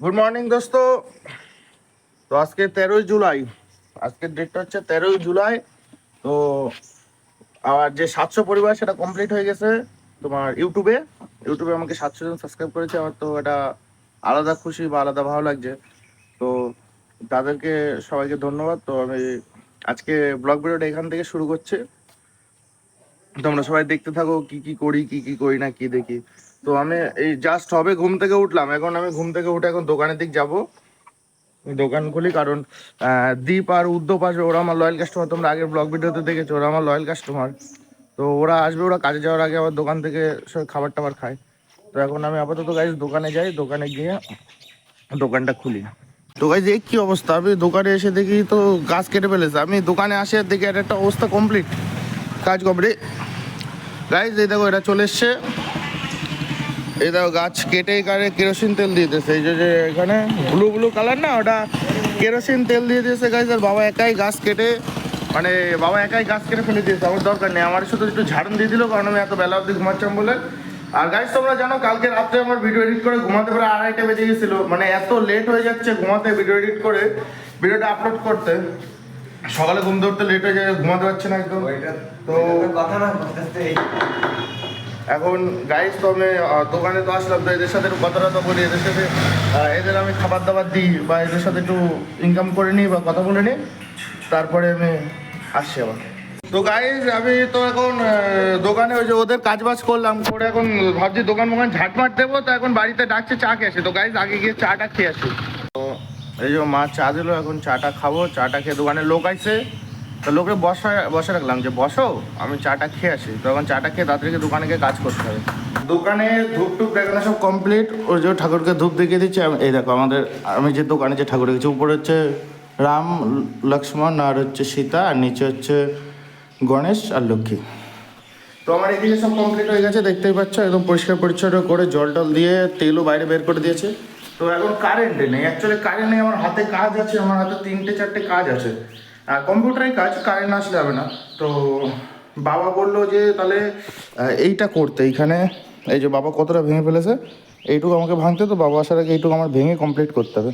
Good morning দোস্ত। তো আজকে তেরোই জুলাই। আজকের ডেটটা হচ্ছে তেরোই জুলাই। তো আর যে সাতশো পরিবার, সেটা কমপ্লিট হয়ে গেছে তোমার ইউটিউবে ইউটিউবে আমাকে সাতশো জন সাবস্ক্রাইব করেছে। আমার তো এটা আলাদা খুশি বা আলাদা ভালো লাগছে। তো তাদেরকে সবাইকে ধন্যবাদ। তো আমি আজকে ব্লগ ভিডিওটা এখান থেকে শুরু করছি। তোমরা সবাই দেখতে থাকো, কি কি করি, কি কি করি না, কি দেখি। তো আমি এই জাস্ট হবে ঘুম থেকে উঠলাম। এখন আমি ঘুম থেকে উঠে এখন দোকানের দিক যাব। দোকান খুলি কারণ দীপ আর উদ্যোপ আসবে। ওরা আমার লয়াল কাস্টমার তোমরা আগের ব্লগ ভিডিওতে দেখেছ, ওরা আমার লয়াল কাস্টমার তো ওরা আসবে, ওরা কাজে যাওয়ার আগে আবার দোকান থেকে খাবার টাবার খায়। তো এখন আমি আপাতত গাইজ দোকানে যাই। দোকানে গিয়ে দোকানটা খুলি। তো গাইজ এই কি অবস্থা? আমি দোকানে এসে দেখি তো গাছ কেটে ফেলেছে। আমি দোকানে আসে দেখি আর একটা অবস্থা কমপ্লিট কাজ কমপ্লিট। গাইজ এই দেখো এটা চলে এসছে। এই দেখো গাছ কেটে এখানে কেরোসিন তেল দিয়ে দিয়েছে। এই যে এখানে ব্লু ব্লু কালার না ওটা কেরোসিন তেল দিয়ে দিয়েছে গাছ আর বাবা একাই গাছ কেটে মানে বাবা একাই গাছ কেটে ফেলে দিয়েছে আমার দরকার নেই। আমার শুধু একটু ঝাড়ন দিয়ে দিল কারণ আমি এত বেলা অবধি ঘুমাচ্ছিলাম বলে। আর গাইজ তোমরা জানো কালকে রাত্রে আমার ভিডিও এডিট করে ঘুমাতে পারে আড়াইটা বেজে গেছিল। মানে এত লেট হয়ে যাচ্ছে ঘুমাতে ভিডিও এডিট করে ভিডিওটা আপলোড করতে। সকালে ঘুম ধরতে লেট হয়ে যায় ঘুমাতে পারছে না একদম। তো কথা না এখন গাইস তো আমি দোকানে তো আসলাম তো এদের সাথে একটু কথা টথা বলি, এদের সাথে এদের আমি খাবার দাবার দিই বা এদের সাথে একটু ইনকাম করে নিই বা কথা বলে নিই। তারপরে আমি আসছি আবার। তো গাইস আমি তো এখন দোকানে ওই যে ওদের কাজ বাজ করলাম, করে এখন ভাবছি দোকান মোকান ঝাটমাট দেবো, তো এখন বাড়িতে ডাকছে, চা খেয়ে আসি। তো গাইস আগে গিয়ে চাটা খেয়ে আসি। তো এই যে মা চা দিলো, এখন চাটা খাব, চাটা খেয়ে দোকানে লোক আইছে। তো লোকে বসা, বসে রাখলাম যে, বসো, আমি চাটা খেয়ে আসি। তখন চাটা খেয়ে তাড়াতাড়ি দোকানে গিয়ে কাজ করতে হবে। দোকানে ধূপ টুপ দেখানো সব কমপ্লিট ওই যে ঠাকুরকে ধূপ দেখিয়ে দিচ্ছি এই দেখো, আমাদের আমি যে দোকানে যে ঠাকুর রেখেছি উপরে হচ্ছে রাম, লক্ষ্মণ, আর হচ্ছে সীতা, আর নিচে হচ্ছে গণেশ আর লক্ষ্মী। তো আমার এদিকে সব কমপ্লিট হয়ে গেছে, দেখতেই পাচ্ছ, একদম পরিষ্কার পরিচ্ছন্ন করে জল টল দিয়ে তেলও বাইরে বের করে দিয়েছে। তো এখন কারেন্ট নেই অ্যাকচুয়ালি কারেন্ট নেই, আমার হাতে কাজ আছে, আমার হাতে তিনটে, চারটে কাজ আছে। আর কম্পিউটারে কাজ কারেন্ট আসলে হবে না। তো বাবা বলল যে, তাহলে এইটা করতে। এইখানে এই যে বাবা কতটা ভেঙে ফেলেছে, এইটুকু আমাকে ভাঙতে তো বাবা আসার আগে এইটুকু আমার ভেঙে কমপ্লিট করতে হবে।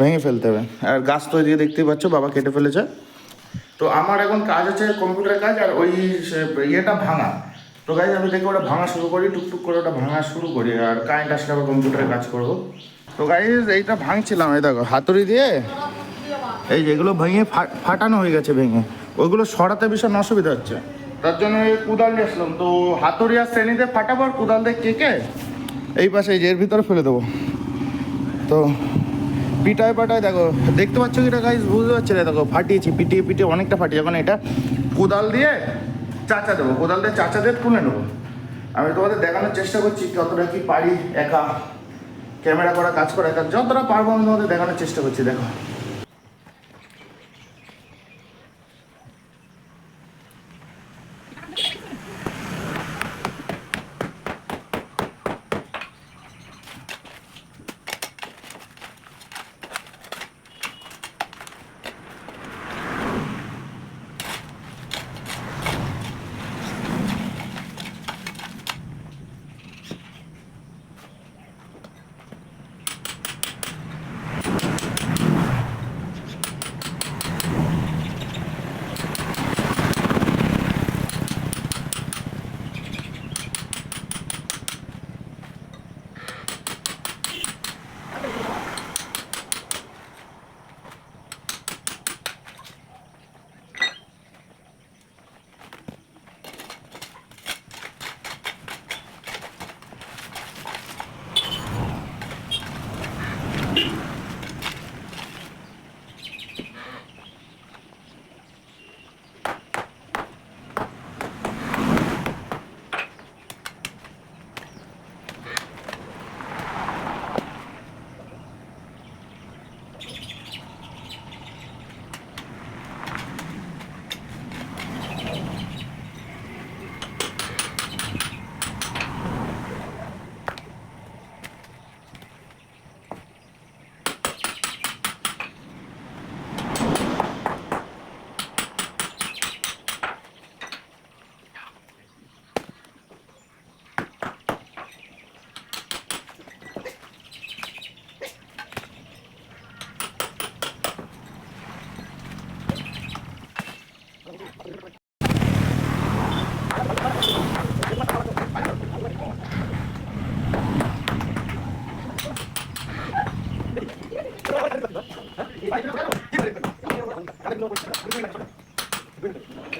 ভেঙে ফেলতে হবে। আর গাছ তো এদিকে দেখতেই পাচ্ছ, বাবা কেটে ফেলেছে। তো আমার এখন কাজ আছে কম্পিউটারের কাজ, আর ওই ইয়েটা ভাঙা। তো গাইজ আমি দেখি ওটা ভাঙা শুরু করি, টুকটুক করে ওটা ভাঙা শুরু করি, আর কারেন্ট আসলে আবার কম্পিউটারে কাজ করব। তো গাইজ এইটা ভাঙছিলাম, এই দেখো, হাতুড়ি দিয়ে। এই যেগুলো ভেঙে ফাটানো হয়ে গেছে, ভেঙে। ওইগুলো সরাতে ভীষণ অসুবিধা হচ্ছে। তার জন্য কুদাল নিয়ে আসলাম। তো হাতুড়ি আর শ্রেণীতে ফাটাবো আর কুদাল দিয়ে কেকে? এই পাশে, এই যে এর ভিতরে ফেলে দেবো। তো পিটায় পাটায় দেখো, দেখতে পাচ্ছ কি এটা গাইজ বুঝতে পারছি না, দেখো, ফাটিয়েছি, পিটিয়ে পিটিয়ে অনেকটা ফাটিয়ে এখন এটা কোদাল দিয়ে চাচা দেবো। কোদাল দিয়ে চাচা দিয়ে তুলে নেব। আমি তোমাদের দেখানোর চেষ্টা করছি কতটা কি পারি একা। ক্যামেরা করা, কাজ করা একা। যতটা পারব আমি তোমাদের দেখানোর চেষ্টা করছি, দেখো।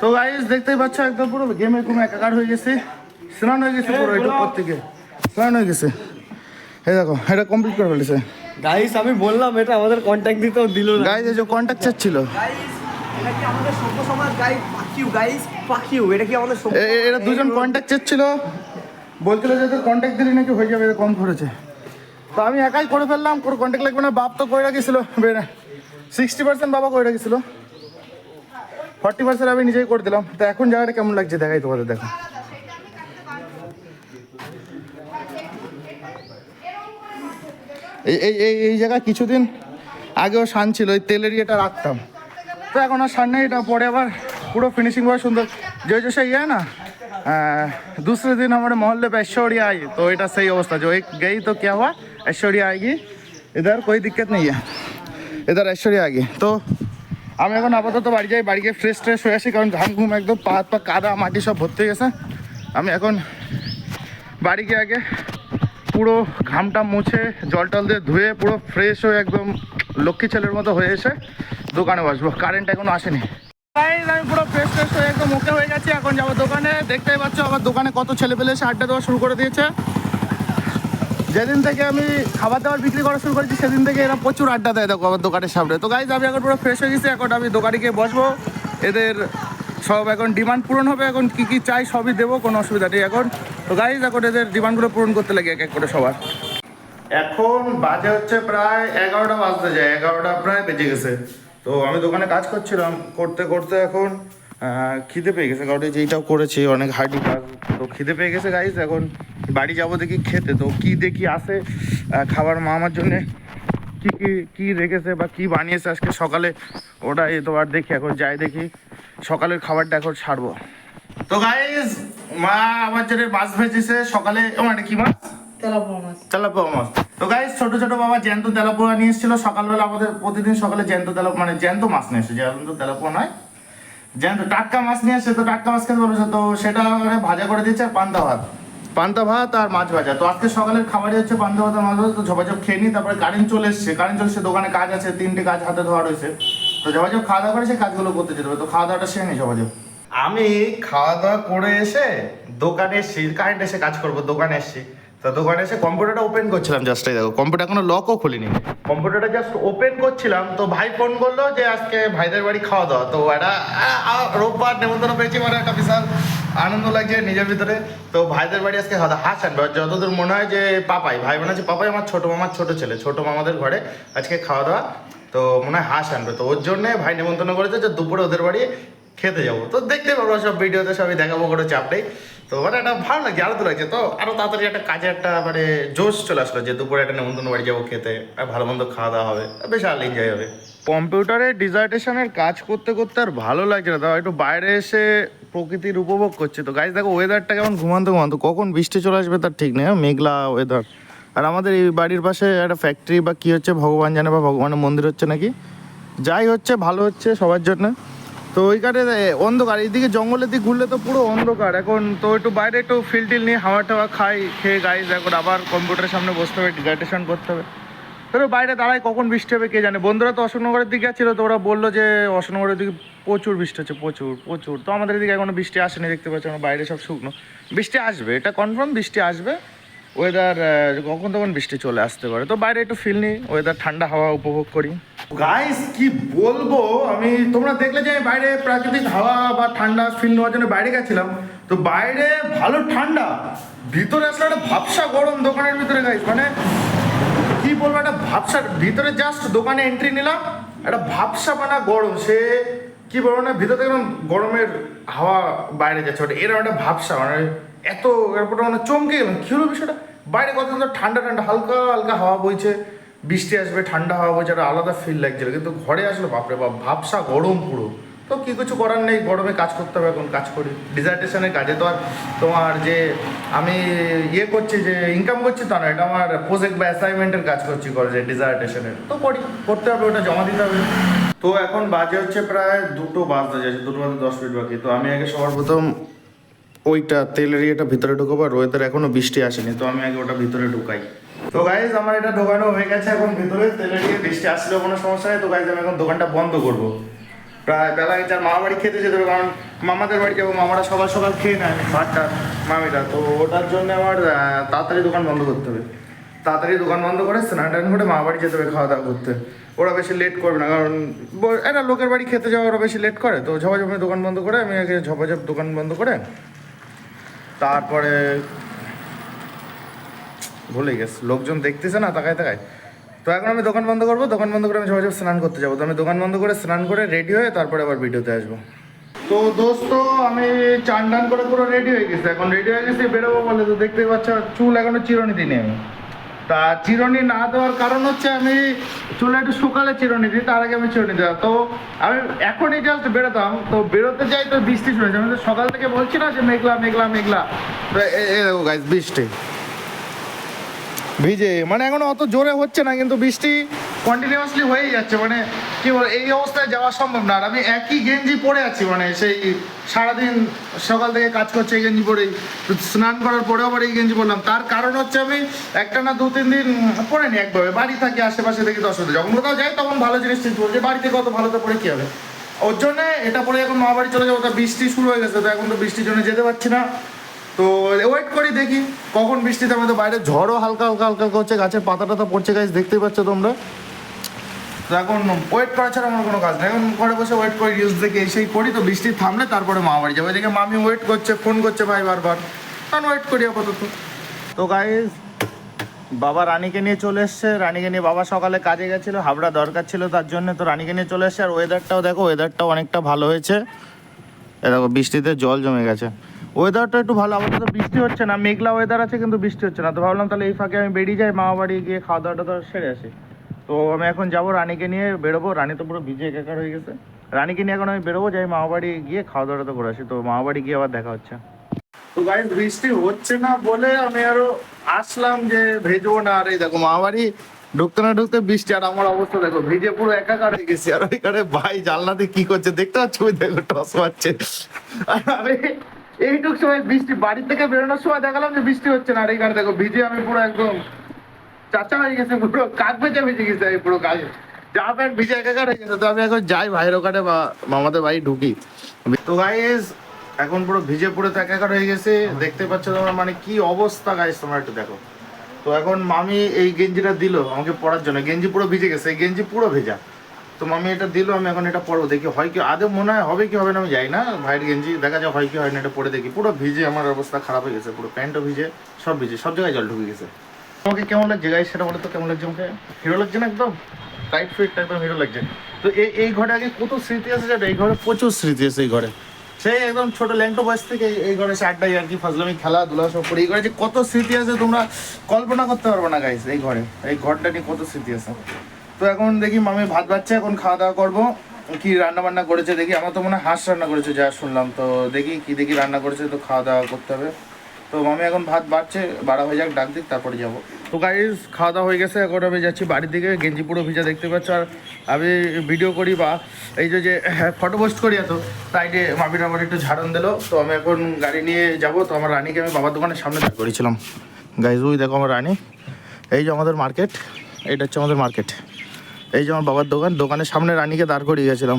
তো গাইস দেখতেই পাচ্ছ একদম পুরো গেমে ঘুমে একাকার হয়ে গেছে। স্নান হয়ে গেছে পুরো এটা প্রত্যেকে। স্নান হয়ে গেছে। এই দেখো এটা কমপ্লিট করে ফেলেছে। গাইস আমি বললাম এটা আমাদের কন্ট্যাক্ট দিতেও দিল না। গাইস এই যে কন্ট্যাক্ট চাচ্ছিল। গাইস এটা কি আমাদের সভ্য সমাজ গাইস পাকিউ গাইস পাকিউ এটা কি আমাদের সভ্য এরা দুজন কন্ট্যাক্ট চাচ্ছিল। বলছিল যে তোর কন্ট্যাক্ট দিলে নাকি হয়ে যাবে কম খরচে তো আমি একাই করে ফেললাম কোনো কন্ট্যাক্ট লাগবে না বাপ তো করে রাখিছিল সিক্সটি পার্সেন্ট বাবা করে রাখিছিল ফর্টি পার্সেন্ট আমি নিজেই করে দিলাম তো এখন জায়গাটা কেমন লাগছে দেখাই তোমাদের দেখো এই এই এই এই জায়গা কিছুদিন আগেও শান ছিল ওই তেলের ইয়েটা রাখতাম তো এখন আর শান নেই এটা পরে আবার পুরো फिनिशिंग बहुत सुंदर जो जैसे ये है ना आ, दूसरे दिन हमारे मोहल्ले पे ऐश्वर्या आई तो इटा सही अवस्था जो एक गई तो क्या हुआ ऐश्वर्या आएगी इधर कोई दिक्कत नहीं है इधर ऐश्वर्या आएगी तो আমি এখন আপাতত বাড়ি যাই, বাড়ি গিয়ে ফ্রেশ ট্রেশ হয়ে আসি, কারণ ঘাম ঘুম একদম পা হাত পা, কাদা, মাটি সব ভর্তি গেছে। আমি এখন বাড়ি গিয়ে আগে পুরো ঘামটা মুছে, জল টল দিয়ে ধুয়ে পুরো ফ্রেশ হয়ে একদম লক্ষ্মী ছেলের মতো হয়ে এসে দোকানে বসবো। কারেন্ট এখনও আসেনি। আমি পুরো ফ্রেশ ফ্রেশ হয়ে একদম ওকে হয়ে গেছি, এখন যাব দোকানে। দেখতেই পাচ্ছ আবার দোকানে কত ছেলে পেলে এসে আড্ডা দেওয়া শুরু করে দিয়েছে। যেদিন থেকে আমি খাবার দাবার বিক্রি করা শুরু করেছি, সেদিন থেকে এরা প্রচুর আড্ডা দেয় দেখো আমার দোকানের সামনে। তো গাইজ আমি এখন পুরো ফ্রেশ হয়ে গেছি, এখন আমি দোকানে গিয়ে বসবো। এদের সব এখন ডিমান্ড পূরণ হবে, এখন কি কি চাই সবই দেবো, কোনো অসুবিধা নেই এখন। তো গাইজ এখন এদের ডিমান্ডগুলো পূরণ করতে লাগে এক এক করে সবার। এখন বাজে হচ্ছে প্রায় এগারোটা বাজতে যায়, এগারোটা প্রায় বেজে গেছে। তো আমি দোকানে কাজ করছিলাম, করতে করতে এখন খিদে পেয়ে গেছে কারণ যেইটাও করেছি অনেক হার্ডি কাজ তো খিদে পেয়ে গেছে গাইজ এখন বাড়ি যাব দেখি খেতে তো কি দেখি আসে খাবার মা আমার জন্যে কি কি কী রেখেছে বা কি বানিয়েছে আজকে সকালে ওটাই তো আর দেখি এখন যাই দেখি সকালের খাবারটা এখন ছাড়বো। তো গাইজ মা আমার জন্য মাছ ভেজেছে সকালে মানে কি মাছ? তেলাপোয়া মাছ। তো গাইস ছোট ছোট বাবা জ্যান্ত তেলাপোয়া নিয়ে এসেছিল সকালবেলা আমাদের প্রতিদিন সকালে জ্যান্ত তেলা মানে জ্যান্ত মাছ নিয়ে এসে জ্যান্ত তেলাপোয়া নয় জ্যান্ত টাটকা মাছ নিয়ে এসে তো টাটকা মাছ খেতে বলেছে, তো সেটা ভাজা করে দিয়েছে আর পান্তা ভাত। পান্তা ভাত আর মাছ ভাজা। তো আজকে সকালের খাবারই হচ্ছে পান্তা ভাত আর মাছ ভাজা, তো ঝপাঝপ খেয়ে নিই তারপরে কারেন্ট চলে এসছে। কারেন্ট চলে দোকানে কাজ আছে, তিনটে কাজ হাতে ধোয়া রয়েছে। তো ঝপাঝপ খাওয়া দাওয়া করে সে কাজগুলো করতে যেতে হবে। তো খাওয়া দাওয়াটা সেরে নিই ঝপাঝপ। আমি খাওয়া দাওয়া করে এসে দোকানে এসেছি, কারেন্ট এসে কাজ করব, দোকানে এসেছি। তো দোকানে এসে কম্পিউটারটা ওপেন করছিলাম জাস্ট এই দেখো, কম্পিউটার কোনো লকও খুলিনি। কম্পিউটারটা জাস্ট ওপেন করছিলাম, তো ভাই ফোন করল যে আজকে ভাইদের বাড়ি খাওয়া দাওয়া, তো আ- রোববার নেমন্তন্ন পেয়েছি মানে একটা বিশাল আনন্দ লাগছে নিজের ভিতরে। তো ভাইদের বাড়ি আজকে খাওয়া দাওয়া হাস আনবে আর যতদূর মনে হয় যে পাপাই, ভাই বোন আছে পাপাই আমার ছোট মামার ছোট ছেলে, ছোট মামাদের ঘরে আজকে খাওয়া দাওয়া। তো মনে হয় হাঁস আনবে তো ওর জন্য ভাই নেমন্তন্ন করেছে যে দুপুরে ওদের বাড়ি খেতে যাব। তো দেখতে পারব সব ভিডিওতে, সবই দেখাবো, কোনো চাপ নেই। তো মানে একটা ভালো লাগছে আরও তো লাগছে। তো আরও তাড়াতাড়ি একটা কাজে একটা মানে জোশ চলে আসলো যে দুপুরে একটা নেমন্তন্ন বাড়ি যাব খেতে, আর ভালো মন্দ খাওয়া দাওয়া হবে বেশ বিশাল এনজয় হবে। কম্পিউটারে ডিজার্টেশনের কাজ করতে করতে আর ভালো লাগছে না। তাও একটু বাইরে এসে প্রকৃতির উপভোগ করছে তো। গাছ দেখো ওয়েদারটা কেমন? ঘুমান্ত ঘুমান্ত। কখন বৃষ্টি চলে আসবে তার ঠিক নেই? মেঘলা ওয়েদার আর আমাদের এই বাড়ির পাশে একটা ফ্যাক্টরি বা কি হচ্ছে, ভগবান জানে বা ভগবানের মন্দির হচ্ছে নাকি? যাই হচ্ছে, ভালো হচ্ছে সবার জন্য। তো ওইখানে অন্ধকার। এইদিকে জঙ্গলের দিকে ঘুরলে তো পুরো অন্ধকার। এখন তো একটু বাইরে একটু ফিল টিল নিয়ে হাওয়া টাওয়া খাই, খেয়ে গাইজ এখন আবার কম্পিউটারের সামনে বসতে হবে ডিজার্টেশন করতে হবে। তো বাইরে দাঁড়ায় কখন বৃষ্টি হবে কে জানে? বন্ধুরা তো অশোকনগরের দিকে ছিল তো ওরা বলল যে অশোকনগরের দিকে প্রচুর বৃষ্টি হচ্ছে, প্রচুর প্রচুর। তো আমাদের এদিকে এখনও বৃষ্টি আসেনি, দেখতে পাচ্ছি আমরা বাইরে সব শুকনো। বৃষ্টি আসবে, এটা কনফার্ম বৃষ্টি আসবে। ওয়েদার কখন তখন বৃষ্টি চলে আসতে পারে। তো বাইরে একটু ফিল নিই ওয়েদার ঠান্ডা হাওয়া উপভোগ করি। গাইস কি বলব? আমি, তোমরা দেখলে যে আমি বাইরে প্রাকৃতিক হাওয়া বা ঠান্ডা ফিল নেওয়ার জন্য বাইরে গেছিলাম। তো বাইরে ভালো ঠান্ডা। ভিতরে আসলে একটা ভাবসা গরম দোকানের ভিতরে গাইস মানে কি বলব, একটা ভাবসা। ভিতরে জাস্ট দোকানে এন্ট্রি নিলাম, একটা ভাবসা মানে গরম। সে কি বলব না, ভিতর একদম গরমের হাওয়া বাইরে যাচ্ছে ওটা এরকম একটা ভাবসা মানে এত এরপরে মানে চমকে গেলাম। কি হলো বিষয়টা? বাইরে কত ঠান্ডা ঠান্ডা, হালকা হালকা হাওয়া বইছে। বৃষ্টি আসবে, ঠান্ডা হাওয়া একটা আলাদা ফিল লাগছিল। কিন্তু ঘরে আসলে, বাপরে বাপ, ভাবসা গরম পুরো। তো কি কিছু করার নেই, গরমে কাজ করতে হবে এখন, কাজ করি। ডিজার্টেশনের কাজে তো আর তোমার যে আমি ইয়ে করছি, যে ইনকাম করছি তা না, এটা আমার প্রজেক্ট বা অ্যাসাইনমেন্টের কাজ করছি কলেজে ডিজার্টেশনের তো করি, করতে হবে, ওটা জমা দিতে হবে। তো এখন বাজে হচ্ছে প্রায় দুটো বাজতে যাচ্ছে, দুটো বাজে দশ মিনিট বাকি। তো আমি আগে সবার প্রথম ওইটা তেলের ইয়েটা ভিতরে ঢুকাবো, আর ওয়েদার এখনও বৃষ্টি আসেনি, তো আমি আগে ওটা ভিতরে ঢুকাই। তো গাইজ আমার এটা ঢোকানো হয়ে গেছে, এখন ভিতরে তেলের ইয়ে বৃষ্টি আসলেও কোনো সমস্যা নেই। তো গাইজ আমি এখন দোকানটা বন্ধ করব। প্রায় বেলা গেছে আর মামা বাড়ি খেতে যেতে হবে, কারণ মামাদের বাড়ি যাব, মামারা সকাল সকাল খেয়ে নেয় ভাতটা, মামিরা। তো ওটার জন্য আমার তাড়াতাড়ি দোকান বন্ধ করতে হবে। তাড়াতাড়ি দোকান বন্ধ করে স্নান টান করে মামা বাড়ি যেতে হবে খাওয়া দাওয়া করতে। ওরা বেশি লেট করবে না, কারণ একটা লোকের বাড়ি খেতে যাওয়া ওরা বেশি লেট করে। তো ঝপাঝপি দোকান বন্ধ করে আমি ঝপাঝপ দোকান বন্ধ করে, তারপরে ভুলে গেছে। লোকজন দেখতেছে না, তাকায় তাকায়। তো এখন আমি দোকান বন্ধ করব, দোকান বন্ধ করে আমি ঝপাঝপ স্নান করতে যাব। তো আমি দোকান বন্ধ করে স্নান করে রেডি হয়ে তারপরে আবার ভিডিওতে আসব। তো দোস্ত, আমি চান টান করে পুরো রেডি হয়ে গেছি। এখন রেডি হয়ে গেছি, বেরোবো বলে। তো দেখতে পাচ্ছ, চুল এখনও চিরনি দিইনি আমি। তা চিরনি না দেওয়ার কারণ হচ্ছে আমি চুলে একটু সকালে চিরনি দিই, তার আগে আমি চিরনি দেওয়া। তো আমি এখনই জাস্ট বেরোতাম। তো বেরোতে যাই তো বৃষ্টি শুনেছি। আমি তো সকাল থেকে বলছি না যে মেঘলা মেঘলা মেঘলা। তো এ গাইজ বৃষ্টি। ভিজে মানে এখন অত জোরে হচ্ছে না, কিন্তু বৃষ্টি কন্টিনিউয়াসলি হয়েই যাচ্ছে মানে কি বল, এই অবস্থায় যাওয়া সম্ভব না। আর আমি একই গেঞ্জি পরে আছি মানে সেই সারাদিন সকাল থেকে কাজ করছে এই গেঞ্জি পরেই স্নান করার পরেও আবার এই গেঞ্জি পরলাম। তার কারণ হচ্ছে আমি একটা না দু, তিন দিন পরে নি একভাবে, বাড়ি থাকি, আশেপাশে দেখি দশ অসুবিধা যখন কোথাও যাই তখন ভালো জিনিস চিন্তা যে বাড়িতে কত ভালো তো পরে কী হবে। ওর জন্য এটা পরে এখন মা বাড়ি চলে যাব বৃষ্টি শুরু হয়ে গেছে, তো এখন তো বৃষ্টির জন্য যেতে পারছি না। তো ওয়েট করি, দেখি কখন বৃষ্টিতে আমাদের বাইরে ঝড়ও হালকা হালকা হালকা হালকা হচ্ছে, গাছের পাতা টাতা পড়ছে গাছ দেখতেই পাচ্ছ তোমরা। তো এখন ওয়েট করা ছাড়া আমার কোনো কাজ নেই। এখন ঘরে বসে ওয়েট করি রিলস দেখে এসেই করি তো বৃষ্টি থামলে তারপরে মা বাড়ি যাব। এদিকে মামি ওয়েট করছে ফোন করছে ভাই বারবার। কারণ ওয়েট করি আপাতত। তো গাইজ বাবা রানীকে নিয়ে চলে এসছে। রানীকে নিয়ে বাবা সকালে কাজে গেছিল, হাবড়া দরকার ছিল তার জন্য। তো রানীকে নিয়ে চলে এসছে, আর ওয়েদারটাও দেখো ওয়েদারটাও অনেকটা ভালো হয়েছে। এ দেখো, বৃষ্টিতে জল জমে গেছে। ওয়েদারটা একটু ভালো আপাতত বৃষ্টি হচ্ছে না, মেঘলা ওয়েদার আছে কিন্তু বৃষ্টি হচ্ছে না। তো ভাবলাম তাহলে এই ফাঁকে আমি বেরিয়ে যাই, মামা বাড়ি গিয়ে খাওয়া দাওয়াটা তো সেরে আসি। তো আমি এখন যাব রানীকে নিয়ে বেরোবো, রানী তো পুরো ভিজে একাকার হয়ে গেছে। রানীকে নিয়ে এখন আমি বেরোবো, যাই মামা বাড়ি গিয়ে খাওয়া দাওয়াটা তো করে আসি। তো মামা বাড়ি গিয়ে আবার দেখা হচ্ছে। তো গাইজ বৃষ্টি হচ্ছে না বলে আমি আরও আসলাম যে ভেজবো না। আর দেখো, মামা বাড়ি ঢুকতে না ঢুকতে বৃষ্টি আর আমার অবস্থা দেখো, ভিজে পুরো একাকার হয়ে গেছি। আর ওইখানে ভাই জানলাতে কি করছে, দেখতে পাচ্ছ? দেখো টস মারছে। আর আমি এইটুক সময় বৃষ্টি বাড়ি থেকে বেরোনোর সময় দেখালাম যে বৃষ্টি হচ্ছে না। আর এইখানে দেখো, ভিজে আমি পুরো একদম চাচা হয়ে গেছে, পুরো কাক ভেজে ভিজে গেছে আমি পুরো কাজে জামা প্যান্ট ভিজে একাকার হয়ে গেছে, তো আমি এখন যাই ভাইয়ের ওখানে বা মামাদের বাড়ি ঢুকি। তো গাইস এখন পুরো ভিজে পুরো একাকার হয়ে গেছে। দেখতে পাচ্ছ তোমরা মানে কি অবস্থা গাইস তোমরা একটু দেখো। তো এখন মামি এই গেঞ্জিটা দিল আমাকে পরার জন্য। গেঞ্জি পুরো ভিজে গেছে, এই গেঞ্জি পুরো ভেজা। তো মামি এটা দিল, আমি এখন এটা পরবো, দেখি হয় কি, আদৌ মনে হয় হবে কি হবে না আমি যাই না। ভাইয়ের গেঞ্জি, দেখা যায় হয় কি হয় না, এটা পরে দেখি। পুরো ভিজে, আমার অবস্থা খারাপ হয়ে গেছে, পুরো প্যান্টও ভিজে, সব ভিজে, সব জায়গায় জল ঢুকে গেছে। আমাকে কেমন লাগছে গাইস সেটা বলে তো, কেমন লাগছে আমাকে? হিরো লাগছে না একদম? টাইট ফিট একদম হিরো লাগছে। তো এই এই ঘরে আগে কত স্মৃতি আছে জানো? এই ঘরে প্রচুর স্মৃতি আছে এই ঘরে। সেই একদম ছোট ল্যাংটো বয়স থেকে এই- এই ঘরে সে আড্ডাই আর কি, ফাজলামি, খেলাধুলা, সব করে। এই ঘরে যে কত স্মৃতি আছে তোমরা কল্পনা করতে পারবে না গাইস এই ঘরে। এই ঘরটা নিয়ে কত স্মৃতি আছে তো এখন দেখি মামি ভাত বাচ্চা, এখন খাওয়া দাওয়া করব। কি রান্না বান্না করেছে দেখি? আমার তো মনে হয় হাঁস রান্না করেছে, যা শুনলাম। তো দেখি কি দেখি রান্না করেছে, তো খাওয়া দাওয়া করতে হবে। তো মামি এখন ভাত বাড়ছে, বাড়া হয়ে যাক, ডাক দিক, তারপরে যাব। তো গাইজ খাওয়া দাওয়া হয়ে গেছে, এখন আমি যাচ্ছি বাড়ির দিকে, গেঞ্জি পুরো ভিজা দেখতে পাচ্ছ। আর আমি ভিডিও করি বা এই যে যে ফটো পোস্ট করি এত। সাইডে মামির আমার একটু ঝাড়ন দিলো। তো আমি এখন গাড়ি নিয়ে যাব। তো আমার রানীকে আমি বাবার দোকানের সামনে করেছিলাম গাইজ ওই দেখো আমার রানী। এই যে আমাদের মার্কেট এটা হচ্ছে আমাদের মার্কেট এই যে আমার বাবার দোকান দোকানের সামনে রানীকে দাঁড় করিয়ে গেছিলাম।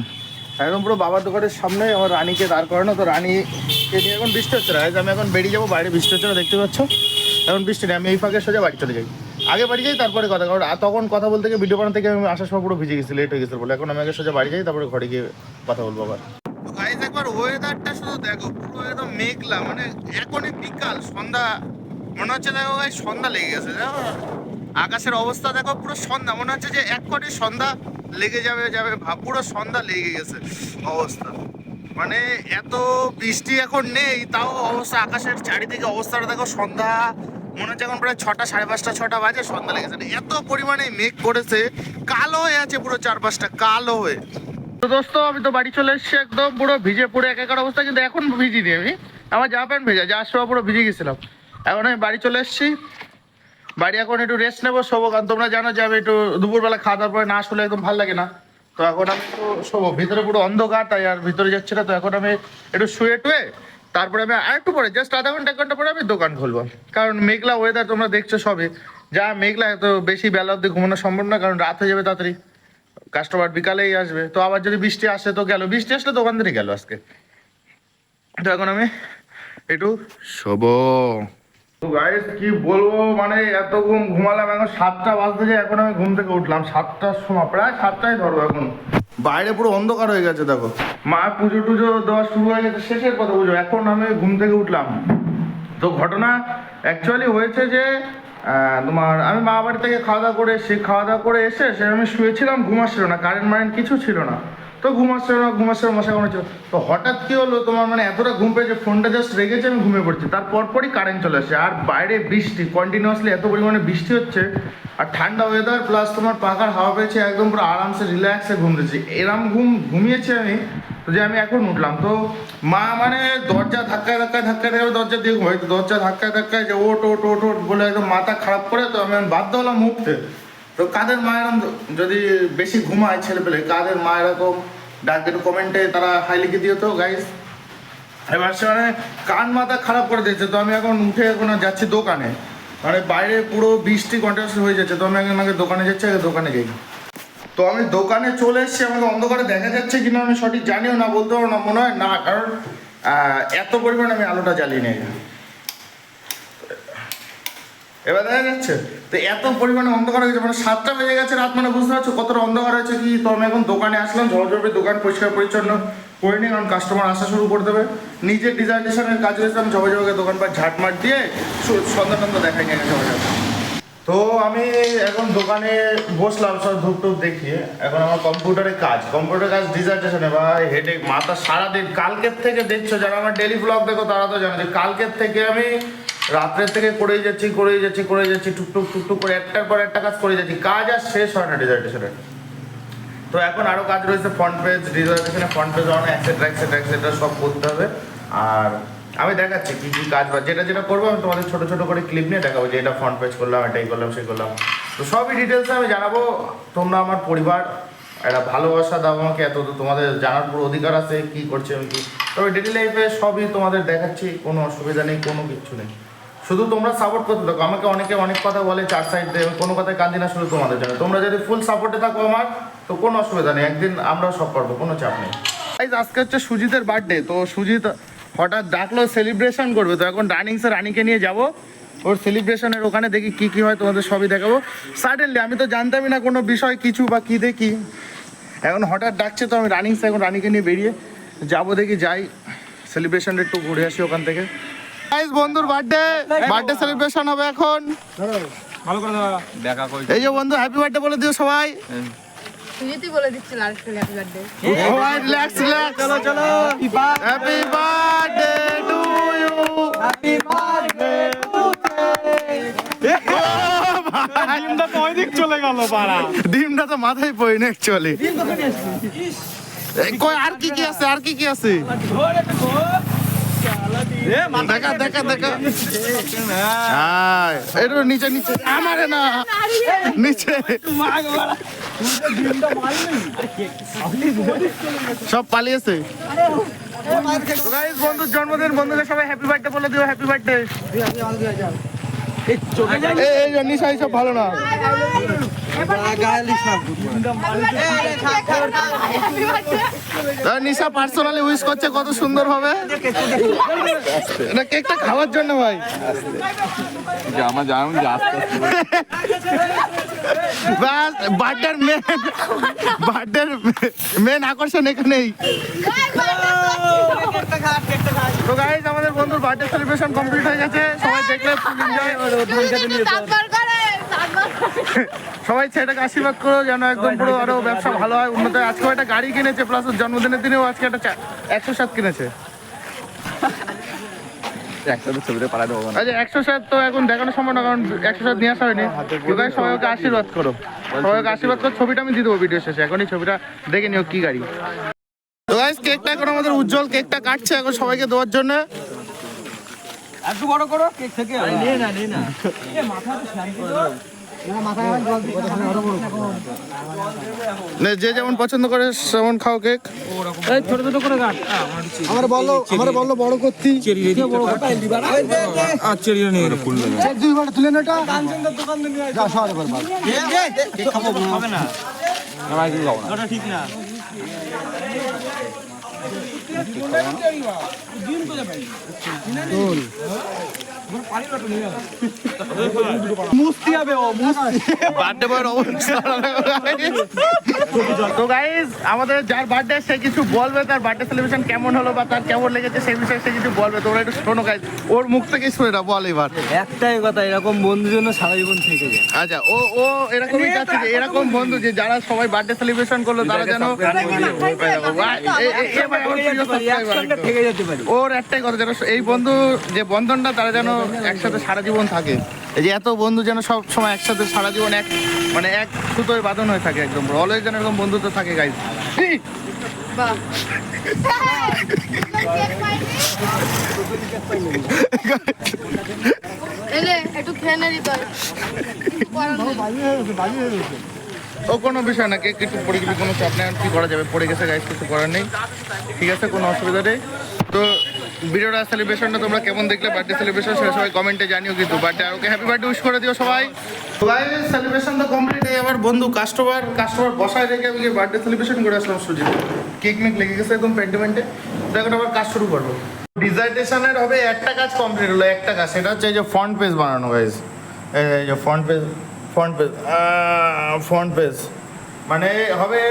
একদম পুরো বাবার দোকানের সামনে আমার রানীকে দাঁড় করানো। তো রানীকে নিয়ে এখন বৃষ্টি হচ্ছে না। এই যে আমি এখন বেরিয়ে যাব বাইরে বৃষ্টি হচ্ছে না দেখতে পাচ্ছ? এখন বৃষ্টি নেই আমি এই ফাঁকে সোজা বাড়ি চলে যাই। আগে বাড়ি যাই তারপরে কথা কারণ আর তখন কথা বলতে গিয়ে ভিডিও বানাতে গিয়ে আমি আসার সময় পুরো ভিজে গেছি লেট হয়ে গেছে বলে। এখন আমি আগে সোজা বাড়ি যাই তারপরে ঘরে গিয়ে কথা বলব আবার। গাইজ একবার ওয়েদারটা শুধু দেখো পুরো একদম মেঘলা মানে এখনই বিকাল সন্ধ্যা মনে হচ্ছে দেখো ভাই সন্ধ্যা লেগে গেছে জানো? আকাশের অবস্থা দেখো, পুরো সন্ধ্যা। মনে হচ্ছে যে এক কোটি সন্ধ্যা লেগে যাবে যাবে ভাব, পুরো সন্ধ্যা লেগে গেছে অবস্থা। মানে এত বৃষ্টি এখন নেই, তাও অবস্থা আকাশের চারিদিকে অবস্থাটা দেখো সন্ধ্যা। মনে হচ্ছে এখন প্রায় ছটা, সাড়ে পাঁচটা, ছটা বাজে, সন্ধ্যা লেগেছে। মানে এত পরিমাণে মেঘ করেছে, কালো হয়ে আছে পুরো চারপাশটা, কালো হয়ে। তো দোস্ত, আমি তো বাড়ি চলে এসেছি একদম, পুরো ভিজে পুরো একাকার অবস্থা, কিন্তু এখন ভিজিনি আমি। আমার জামা প্যান্ট ভেজা যার সময় পুরো ভিজে গেছিলাম। এখন আমি বাড়ি চলে এসেছি। বাড়ি এখন একটু রেস্ট নেব, শোবো, কারণ তোমরা জানো যে আমি একটু দুপুরবেলা খাওয়া দাওয়ার পরে না শুলে একদম ভালো লাগে না। তো এখন আমি একটু শোবো, ভিতরে পুরো অন্ধকার, তাই আর ভিতরে যাচ্ছে না, তো এখন আমি একটু শুয়ে টুয়ে তারপরে আমি আর একটু পরে জাস্ট আধা ঘণ্টা, এক ঘণ্টা পরে আমি দোকান খুলবো। কারণ মেঘলা ওয়েদার তোমরা দেখছ সবে। যা মেঘলা, এত বেশি বেলা অব্দি ঘুমানো সম্ভব না, কারণ রাত হয়ে যাবে তাড়াতাড়ি। কাস্টমার বিকালেই আসবে। তো আবার যদি বৃষ্টি আসে তো গেল। বৃষ্টি আসলে দোকানদারই গেল আজকে। তো এখন আমি একটু শোবো। গাইস কি বলব মানে এত ঘুম ঘুমালাম এখন সাতটা বাজতে যে এখন আমি ঘুম থেকে উঠলাম। সাতটার সময় প্রায় সাতটায় ধরবো এখন। বাইরে পুরো অন্ধকার হয়ে গেছে দেখো। মা পুজো টুজো দেওয়া শুরু হয়ে গেছে শেষের কথা পুজো এখন আমি ঘুম থেকে উঠলাম। তো ঘটনা অ্যাকচুয়ালি হয়েছে যে আহ, তোমার আমি মা বাড়ি থেকে খাওয়া দাওয়া করে এসে খাওয়া দাওয়া করে এসে সে আমি শুয়েছিলাম ঘুমাচ্ছিল না কারেন্ট মারেন্ট কিছু ছিল না। তো ঘুমাচ্ছিল না ঘুমাচ্ছিল মশা কামড়াচ্ছিল তো হঠাৎ কি হলো? তোমার মানে এতটা ঘুম পেয়েছে, ফোনটা জাস্ট রেখেছে, আমি ঘুমিয়ে পড়ছি। তার পরপরই কারেন্ট চলে আসে। আর বাইরে বৃষ্টি কন্টিনিউয়াসলি এত পরিমাণে বৃষ্টি হচ্ছে, আর ঠান্ডা ওয়েদার প্লাস তোমার পাখার হাওয়া পেয়েছে, একদম পুরো আরামসে রিল্যাক্সে ঘুমিয়েছি এরম ঘুম ঘুমিয়েছি আমি, তো যে আমি এখন উঠলাম। তো মা মানে দরজা ধাক্কায় ধাক্কায় ধাক্কায় ধাক্কায় দরজা দিয়ে ঘুমাই তো দরজা ধাক্কায় ধাক্কায় যে ওট ওট ওট ওট বলে একদম মাথা খারাপ করে তো আমি বাধ্য হলাম উঠতে। তো কাদের মা যদি বেশি ঘুমায় ছেলে পেলে কাদের মা এরকম ডাক কমেন্টে তারা হাই লিখে দিও তো গাইস এবার সে মানে কান মাথা খারাপ করে দিয়েছে, তো আমি এখন উঠে এখন যাচ্ছি দোকানে। মানে বাইরে পুরো বৃষ্টি কন্টিনিউস হয়ে যাচ্ছে, তো আমি এখন আগে দোকানে যাচ্ছি, আগে দোকানে যাই। তো আমি দোকানে চলে এসেছি, আমাকে অন্ধকারে দেখা যাচ্ছে কিনা আমি সঠিক জানিও না, বলতে পারব না, মনে হয় না, কারণ এত পরিমাণ আমি আলোটা জ্বালিয়ে নিয়ে এবার দেখা যাচ্ছে, তো এত পরিমাণে অন্ধকার হয়ে গেছে মানে সাতটা বেজে গেছে রাত মানে বুঝতে পারছ কতটা অন্ধকার হয়েছে কি? তো আমি এখন দোকানে আসলাম ঝড়ঝড়ে দোকান পরিষ্কার পরিচ্ছন্ন, করে নিই কারণ কাস্টমার আসা শুরু করে দেবে। নিজের ডিজাইনেশনের কাজ রয়েছে আমি ঝবে ঝবে পার ঝাটমাট দিয়ে সন্ধ্যা টন্ধা দেখাই নিয়ে গেছে। তো আমি এখন দোকানে বসলাম, সব ধূপ টুপ দেখিয়ে। এখন আমার কম্পিউটারে কাজ কম্পিউটার কাজ ডিজার্টেশনে বা হেডে মাথা সারাদিন, কালকের থেকে দেখছ, যারা আমার ডেলি ব্লগ দেখো, তারা তো জানো যে কালকের থেকে আমি রাত্রের থেকে করেই যাচ্ছি করেই যাচ্ছি করেই যাচ্ছি টুকটুক টুকটুক করে একটার পর একটা কাজ করে যাচ্ছি। কাজ আর শেষ হয় না ডিজার্টেশনে তো এখন আরও কাজ রয়েছে ফ্রন্ট পেজ ডিজাইনেশনে ফ্রন্ট পেজ অনেক এক্সেট্রা এক্সেট্রা এক্সেট্রা সব করতে হবে। আর আমি দেখাচ্ছি কি কি কাজ বা যেটা যেটা করব, আমি তোমাদের ছোটো ছোটো করে ক্লিপ নিয়ে দেখাবো যে এটা ফ্রন্ট পেজ করলাম এটাই করলাম, সেই করলাম। তো সবই ডিটেলসে আমি জানাব। তোমরা আমার পরিবার একটা ভালোবাসা দাও আমাকে, এত তোমাদের জানার পুরো অধিকার আছে, কি করছে আমি কি। তবে ডেলি লাইফে সবই তোমাদের দেখাচ্ছি, কোনো অসুবিধা নেই, কোনো কিচ্ছু নেই। শুধু তোমরা সাপোর্ট করতে থাকো। আমাকে অনেকে অনেক কথা বলে চার সাইড দিয়ে কোনো কথায় কাঁদি না শুধু তোমাদের জন্য। তোমরা যদি ফুল সাপোর্টে থাকো আমার, তো কোনো অসুবিধা নেই। একদিন আমরাও সব পারব কোনো চাপ নেই। আজকে হচ্ছে সুজিতের বার্থডে তো সুজিত হঠাৎ ডাকলো সেলিব্রেশন করবে। তো এখন রানিংসে রানিকে নিয়ে যাব। ওর সেলিব্রেশনের ওখানে দেখি কি কি হয়, তোমাদের সবই দেখাবো। সাডেনলি আমি তো জানতামই না কোনো বিষয়, কিছু বা কি দেখি। এখন হঠাৎ ডাকছে, তো আমি রানিংসে এখন রানিকে নিয়ে বেরিয়ে যাব দেখি, যাই। সেলিব্রেশনটা একটু ঘুরে আসি ওখান থেকে। গাইস বন্ধুর বার্থডে বার্থডে সেলিব্রেশন হবে এখন। ভালো করে দাও। দেখা কই এই যে বন্ধু হ্যাপি বার্থডে বলে দিও সবাই। তুই তুই বলে দিচ্ছিল আরেকটা হ্যাপি বার্থডে সবাই রিল্যাক্স রিল্যাক্স চলো চলো। Happy birthday to you happy birthday ডিমটা তো চলে গেল পাড়া ডিমটা তো মাথায় পড়ে না অ্যাকচুয়ালি কই আর কি কি আছে আর কি কি আছে? দেখা দেখা দেখা। একটু নিচে নিচে। আমারে না। নিচে। সব পালিয়েছে। বন্ধুর জন্মদিন বন্ধুদের সবাই হ্যাপি বার্থডে বলে দিও হ্যাপি বার্থডে এই এই নিশা সব ভালো না। নিশা পার্সোনালি উইশ করছে কত সুন্দর ভাবে এটা কেকটা খাওয়ার জন্য ভাই। আস্তে করে। ব্যাস বার্থডের মেন বার্থডের মেন আকর্ষণ এখানেই। তো গাইজ আমাদের বন্ধুর বার্থডে সেলিব্রেশন কমপ্লিট হয়ে গেছে। সবাই দেখলে ফুল এনজয় তারপর করে তারপর সবাই ছেলেটাকে আশীর্বাদ করো যেন একদম পুরো আরও ব্যবসা ভালো হয় উন্নত। আজকে একটা গাড়ি কিনেছে প্লাস জন্মদিনের দিনেও আজকে একটা একশো সাত কিনেছে। আচ্ছা একশো সাত তো এখন দেখানো সম্ভব না কারণ একশো সাত নিয়ে আসা হয়নি। তো সবাই ওকে আশীর্বাদ করো। সবাই ওকে আশীর্বাদ করো। ছবিটা আমি দিয়ে দেবো ভিডিও শেষে। এখনই ছবিটা দেখে নিও কি গাড়ি। তো কেকটা এখন আমাদের উজ্জ্বল কেকটা কাটছে এখন সবাইকে দেওয়ার জন্য। একটু বড় করো কেক থেকে নে না নে। না মাথা তো শ্যাম্পু দাও নে, যে যেমন পছন্দ করে সেমন খাও কেক। ছোট ছোট করে কাট আমার বলো আমার বলো বড় করতি চেরি বড় করতে লিবার আর চেরি নিয়ে ফুল দুই বার তুলে নেটা দোকান নিয়ে যা সরে বরবাদ কেক খাব হবে না। আমার কিছু না। ওটা ঠিক না। মুস্তি হবে ও বার্থডে বয়ের অবস্থা তো গাইজ আমাদের যার বার্থডে সে কিছু বলবে তার বার্থডে সেলিব্রেশন কেমন হলো বা তার কেমন লেগেছে সেই বিষয়ে সে কিছু বলবে তোমরা একটু শোনো গাইজ ওর মুখ থেকে শুনে না বল এবার একটাই কথা এরকম বন্ধুর জন্য সারা জীবন থেকে যায় আচ্ছা ও ও এরকমই যাচ্ছে যে এরকম বন্ধু যে যারা সবাই বার্থডে সেলিব্রেশন করল তারা যেন ওর একটাই কথা যেন এই বন্ধু যে বন্ধনটা তারা যেন একসাথে সারা জীবন থাকে। এই যে এত বন্ধু যেন সব সময় একসাথে সারা জীবন এক মানে এক সুতোয় বাঁধন হয়ে থাকে একদম। অলওয়েজ যেন এরকম বন্ধুত্ব থাকে গাইজ ও কোনো বিষয় না কেক একটু পড়ে গেলে কোনো চাপ নেই কি করা যাবে? পড়ে গেছে গাইজ কিছু করার নেই। ঠিক আছে কোনো অসুবিধা নেই। তো ভিডিওটা সেলিব্রেশনটা তোমরা কেমন দেখলে বার্থডে সেলিব্রেশন সেটা সবাই কমেন্টে জানিও কিন্তু। বার্থডে আর ওকে হ্যাপি বার্থডে উইশ করে দিও সবাই। সবাই সেলিব্রেশন তো কমপ্লিট হয়ে আমার বন্ধু কাস্টমার কাস্টমার বসায় রেখে আমি বার্থডে সেলিব্রেশন করে আসলাম সুজিত। কেক মেক লেগে গেছে একদম পেন্টিমেন্টে তো এখন আবার কাজ শুরু করব। ডিজাইটেশনের হবে একটা কাজ কমপ্লিট হলো, একটা কাজ। সেটা হচ্ছে এই যে ফ্রন্ট পেজ বানানো গাইজ এই যে front page front page front page মানে হবে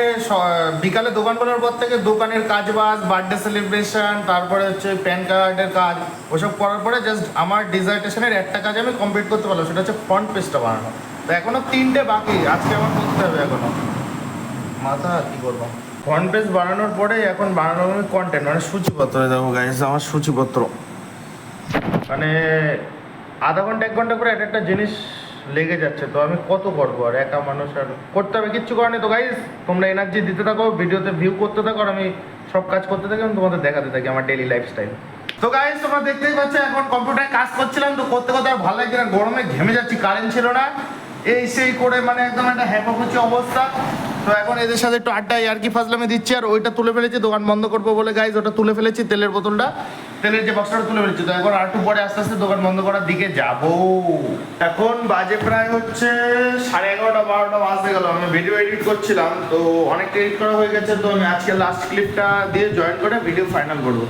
বিকালে দোকান খোলার পর থেকে দোকানের কাজ বাজ বার্থডে সেলিব্রেশন তারপরে হচ্ছে প্যান কার্ডের কাজ, ওসব করার পরে জাস্ট আমার ডিজার্টেশনের একটা কাজ আমি কমপ্লিট করতে পারলাম, সেটা হচ্ছে ফ্রন্ট পেজটা বানানো। তো এখনও তিনটে বাকি, আজকে আমার করতে হবে এখনও। মাথা কি করব? ফ্রন্ট পেজ বানানোর পরে এখন বানানো হবে কন্টেন্ট মানে সূচিপত্র। দেখো গাইস আমার সূচিপত্র। মানে আধা ঘণ্টা, এক ঘণ্টা করে একটা একটা জিনিস লেগে যাচ্ছে। তো আমি কত করব? আর একা মানুষ আর করতে হবে, কিচ্ছু করার নেই। তো গাইজ তোমরা এনার্জি দিতে থাকো, ভিডিওতে ভিউ করতে থাকো, আর আমি সব কাজ করতে থাকি, আমি তোমাদের দেখাতে থাকি আমার ডেলি লাইফস্টাইল তো গাইজ তোমরা দেখতেই পাচ্ছ, এখন কম্পিউটারে কাজ করছিলাম, তো করতে করতে আর ভালো লাগছে না, গরমে ঘেমে যাচ্ছি কারেন্ট ছিল না। এই সেই করে মানে একদম একটা হ্যাপা অবস্থা। তো এখন এদের সাথে একটু আড্ডায় আর কি ফাজলামে দিচ্ছি, আর ওইটা তুলে ফেলেছি, দোকান বন্ধ করব বলে গাইজ ওটা তুলে ফেলেছি, তেলের বোতলটা। তেলের যে বক্সটা তুলে ফেলেছি, তো এখন আর একটু পরে আস্তে আস্তে দোকান বন্ধ করার দিকে যাব। এখন বাজে প্রায় হচ্ছে সাড়ে এগারোটা, বারোটা বাজতে গেল, আমি ভিডিও এডিট করছিলাম, তো অনেকটা এডিট করা হয়ে গেছে, তো আমি আজকে লাস্ট ক্লিপটা দিয়ে জয়েন করে ভিডিও ফাইনাল করব।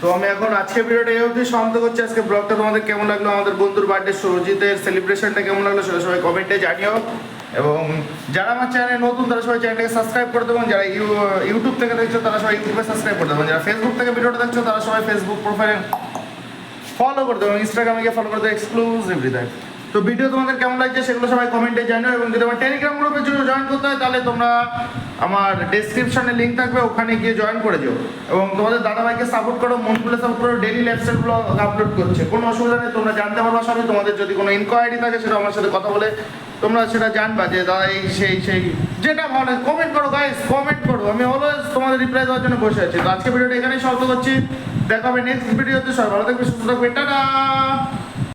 তো আমি এখন আজকে ভিডিওটা এই অবধি সমাপ্ত করছি, আজকে ব্লগটা তোমাদের কেমন লাগল? আমাদের বন্ধুর বার্থডে সুরজিতের সেলিব্রেশনটা কেমন লাগল? সেটা সবাই কমেন্টে জানিও। এবং যারা আমার চ্যানেলে নতুন, তারা সবাই চ্যানেলটাকে সাবস্ক্রাইব করে দেবেন। যারা ইউ- ইউটিউব থেকে দেখছ, তারা সবাই ইউটিউবে সাবস্ক্রাইব করে দেবেন। যারা ফেসবুক থেকে ভিডিওটা দেখছ, তারা সবাই ফেসবুক প্রোফাইলে ফলো করে দেবেন। ইনস্টাগ্রামে গিয়ে ফলো করে দেবে এক্সক্লুসিভলি দেয় তো ভিডিও তোমাদের কেমন লাগছে, সেগুলো সবাই কমেন্টে জানিও। এবং যদি আমার টেলিগ্রাম গ্রুপে জয়েন করতে হয়, তাহলে তোমরা আমার ডেসক্রিপশনে লিঙ্ক থাকবে, ওখানে গিয়ে জয়েন করে দিও। এবং তোমাদের দাদাভাইকে সাপোর্ট করো মন খুলে সাপোর্ট করো ডেলি লাইফস্টাইল ব্লগ আপলোড করছে। কোনো অসুবিধা নেই, তোমরা জানতে পারবা সবই তোমাদের যদি কোনো ইনকোয়ারি থাকে, সেটা আমার সাথে কথা বলে তোমরা সেটা জানবা যে, দাদা, এই সেই সেই। যেটা ভালো কমেন্ট করো গাইস কমেন্ট করো। আমি অলওয়েজ তোমাদের রিপ্লাই দেওয়ার জন্য বসে আছি। তো আজকে ভিডিওটা এখানেই সমাপ্ত করছি। দেখা হবে নেক্সট ভিডিওতে সবাই ভালো থাকবে, সুস্থ থাকবে। টাটা!